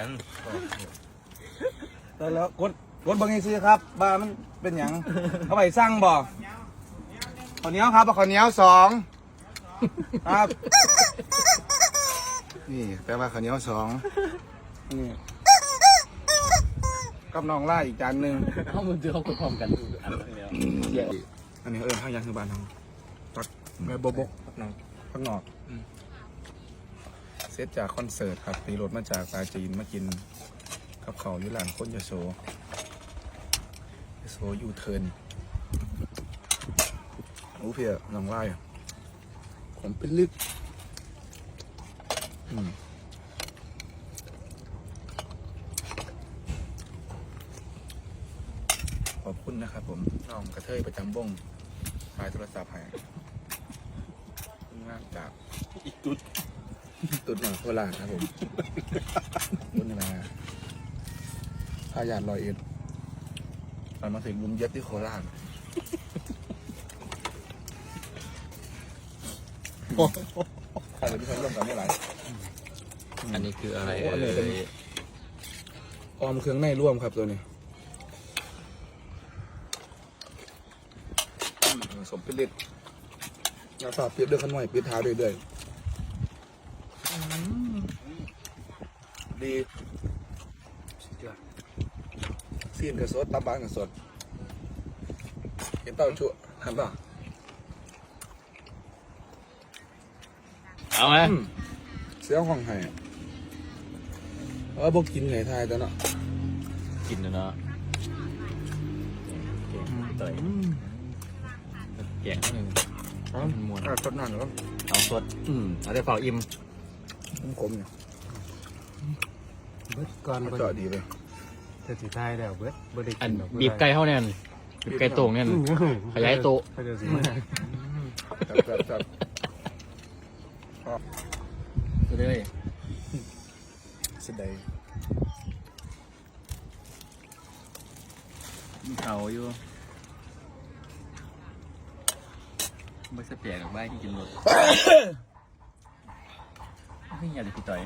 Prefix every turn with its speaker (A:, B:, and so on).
A: กัน
B: แล้วแล้วกดกดเบางทีซื้อครับบ้ามันเป็นหยังเอาไปสร้างบ่ข้าวเหนียวครับเอาข้าวเหนียวสองครับ นี่แปลว่าข้าวเหนียวสองนี่กับน้องล่าอีกจานหนึ่ง
A: เอามือเจอเขากดพร้อมกันอันนี้แล้ว
B: อันนี้เอิญข้าวยังคือบ้านเราตักใบบกบกพักนอกพักนอก เซตจากคอนเสิร์ตครับตีรถมาจากปาจีนมากินกับเขาอยุหลานคนยโสยโสยูเทิร์นโอ้เพียน้องไล่ผมเป็นลึก อืมขอบคุณนะครับผมน้องกระเทยประจำวงขายโทรศัพท์ให้งานจาก
A: อีกจุด
B: ตุดหน่อยโคราชครับผมคุณนะพายานลอยเอ็ดตอนมาถึงลุมเย็บที่โคราชใครเลยที่เขาร่วมกันเมื่อไหร่
A: อันนี้คืออะไรเอ่ย
B: ออมเครื่องในร่วมครับตัวนี้สมเป็นเล็ดยาฝาปิดด้วยขนวยปิดท้ายด้วย ด้วยอืมดีซีนกับสดตับบานกับสดเห็นเต้าชุหันป่ะ
A: เอาไหม
B: อืมเสียงห้องไห้เออบอกกินไงทายแต่เนาะ
A: กินนะเนาะเก่งต่อยแกงหนึ่ง
B: เอ้า
A: ม้วน
B: อะสดนั่นแล้ว
A: เอาสด อืมเอาได้เปล่าอิ่ม
B: ขมๆเนี่ย
C: เบิดก่อน
B: มัน
C: เบิด
B: เจาะดีเลย
C: จะสิท้ายแล้วเบิดบ่ได้
A: อั
C: กิ
A: น
C: นดอก
A: บีบไก่เขาเนี่ยบีบไก่โต่งเนี่ยขยายโต๊ะ
C: เขาจะสิมา
B: จับจับจับ
A: เลย
B: สดาย
A: มีเขาอยู่ไม่สเปียกับบ้านกินรถ ไม่อยากจะพี่ต่อย